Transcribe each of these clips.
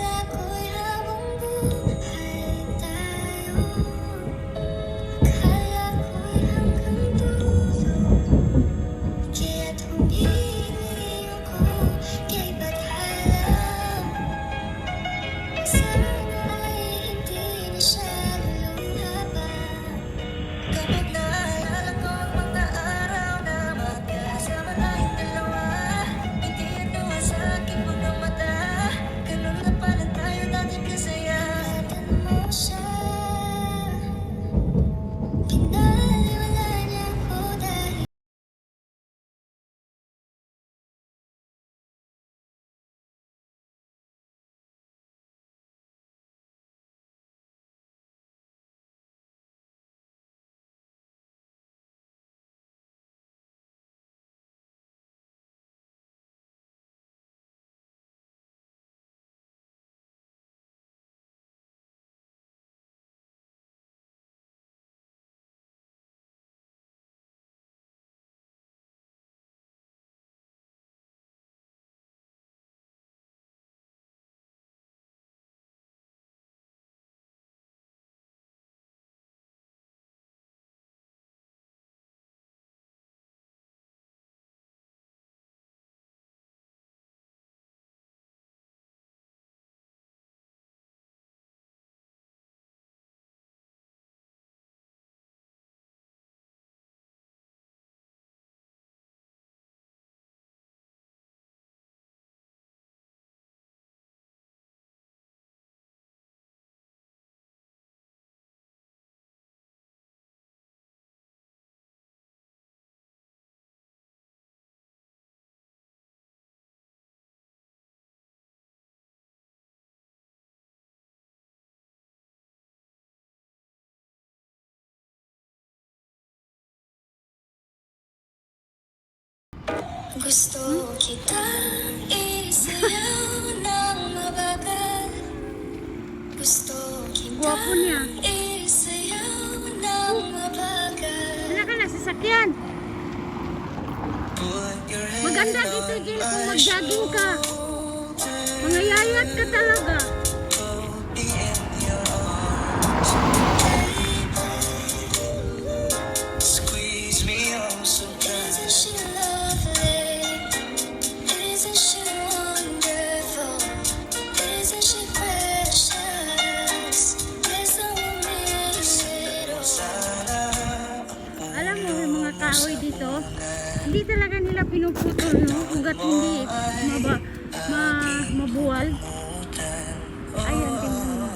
love. Gusto kitang isayaw ng mabagal Gusto Gwapo niya. kitang isayaw ng mabagal Wala ka na sasakyan. Maganda dito, Jill, kung mag-jogging ka. Mangayayat ka talaga. Hindi talaga nila pinuputol, no? Hanggat hindi maba, ma, mabuwal. Ayan, tingnan mo.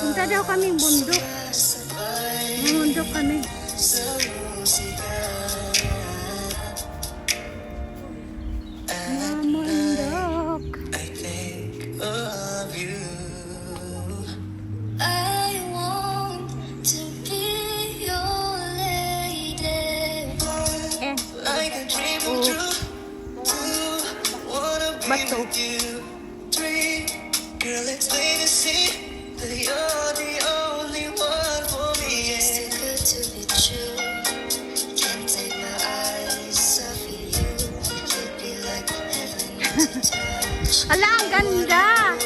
Punta daw kaming bundok. Mamundok kami. Wanna be Bato. with Three, girl it's plain to see That you're the only one for me It's yeah. too good to be true Can't take my eyes off of you You'd be like heaven to touch ala, ang ganda.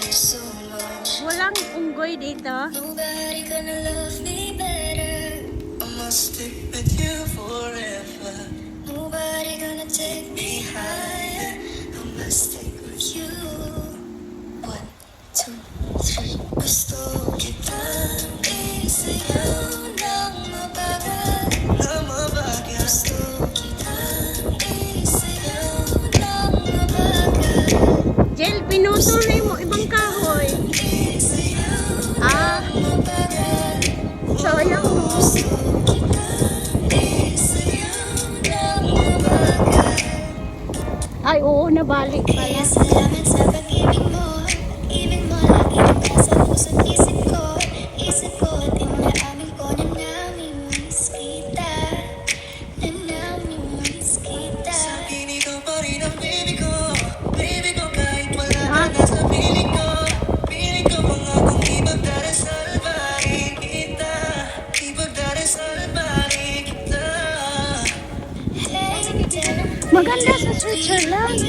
There's so much Walang unggoy dito. Nobody gonna love me better I must stick with you forever Nobody gonna take me higher Gusto kitang isayaw ng mabagal. Na mabagal. Gusto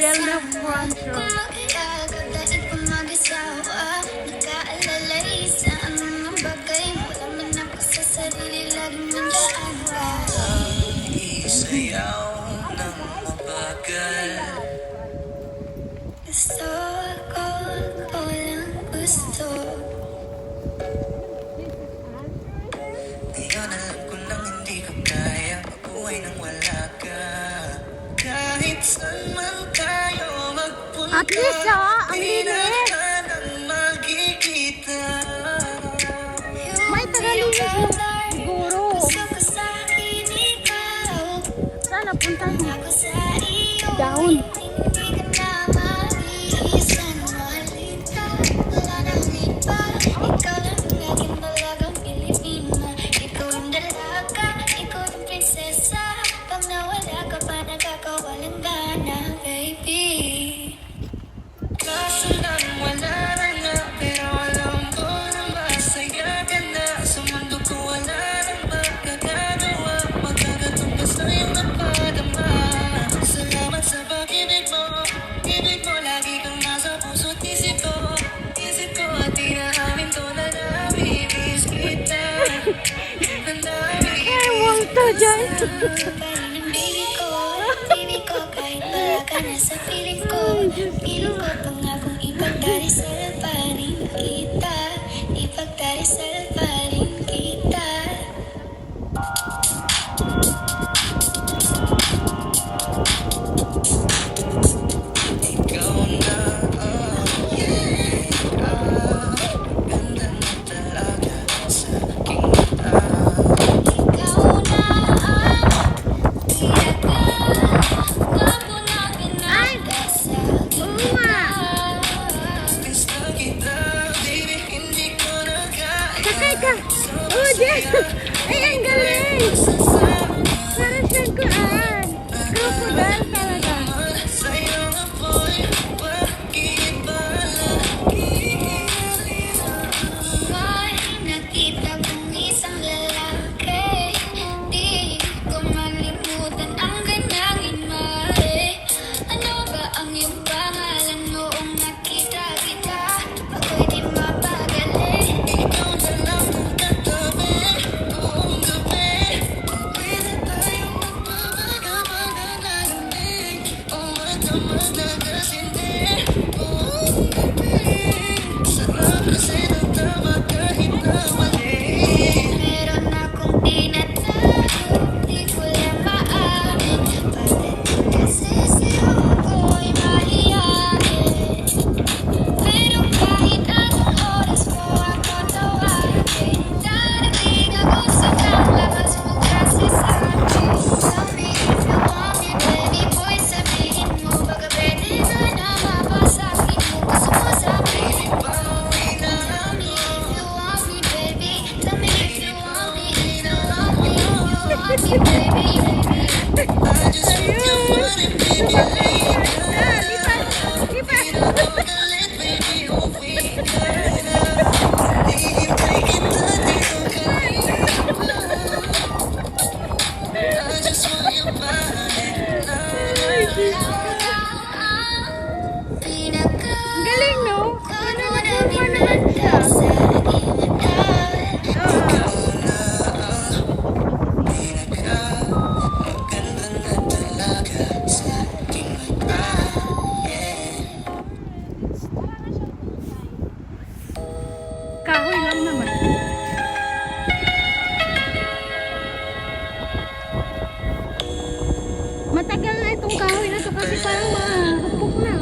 Jelly Rancher. At least, ha? Ang. ka dyan. sa piling ko Piling ko pangakong ipagdari sa laparin kita Ipagdari sa laparin Welcome. kasama. Hapok na.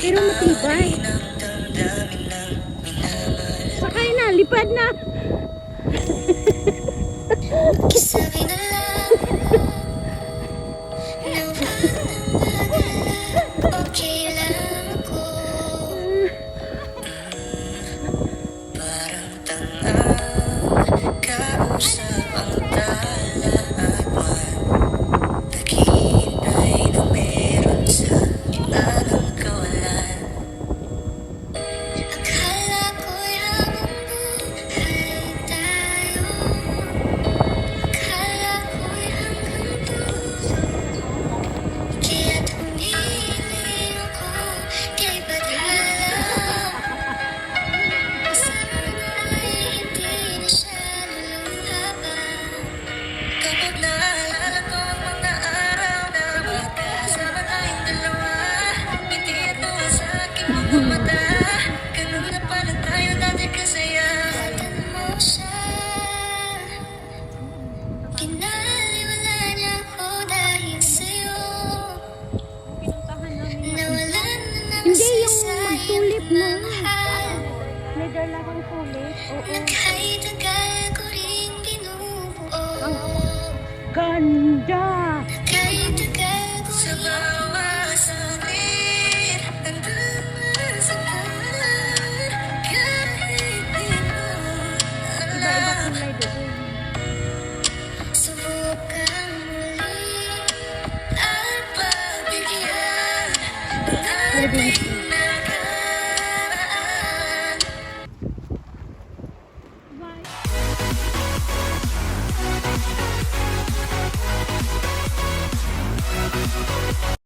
Pero matibay. Sakay na, lipad na. Kisabi na lang. Okay lang ako. Parang tanga ka. Oo. Ganda.